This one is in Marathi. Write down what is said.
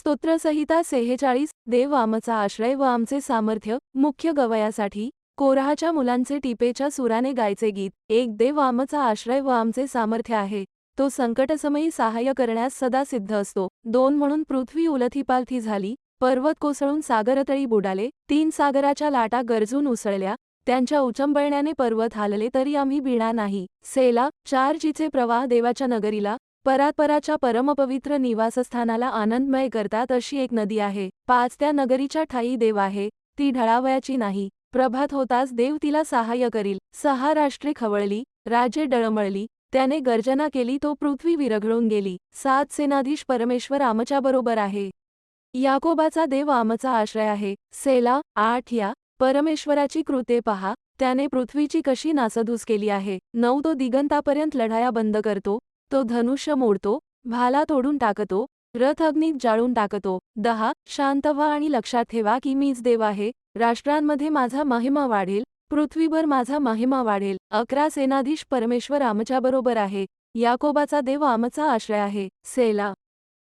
स्तोत्रसहिता सेहेचाळीस देव आमचा आश्रय व आमचे सामर्थ्य मुख्य गवयासाठी कोराहाच्या मुलांचे टिपेच्या सुराने गायचे गीत एक देव आमचा आश्रय व आमचे सामर्थ्य आहे. तो संकटसमयी सहाय्य करण्यास सदा सिद्ध असतो. दोन म्हणून पृथ्वी उलथीपालथी झाली पर्वत कोसळून सागरतळी बुडाले तीन सागराच्या लाटा गरजून उसळल्या त्यांच्या उचंबळण्याने पर्वत हालले तरी आम्ही भिणार नाही. सेला चार जिचे प्रवाह देवाच्या नगरीला परात्पराच्या परमपवित्र निवासस्थानाला आनंदमय करतात अशी एक नदी आहे. पाच त्या नगरीच्या ठाई देव आहे. ती ढळावयाची नाही. प्रभात होताच देव तिला सहाय्य करील. सहा राष्ट्रे खवळली राजे डळमळली त्याने गर्जना केली तो पृथ्वी विरघळून गेली. सात सेनाधीश परमेश्वर आमच्याबरोबर आहे. याकोबाचा देव आमचा आश्रय आहे. सेला आठ या परमेश्वराची कृते पहा. त्याने पृथ्वीची कशी नासधूस केली आहे. नऊ तो दिगंतापर्यंत लढाया बंद करतो. तो धनुष्य मोडतो भाला तोडून टाकतो रथ अग्नीत जाळून टाकतो. दहा शांत व्हा आणि लक्षात ठेवा की मीच देव आहे. राष्ट्रांमध्ये माझा महिमा वाढेल पृथ्वीभर माझा महिमा वाढेल. अकरा सेनाधीश परमेश्वर आमच्याबरोबर आहे. याकोबाचा देव आमचा आश्रय आहे. सेला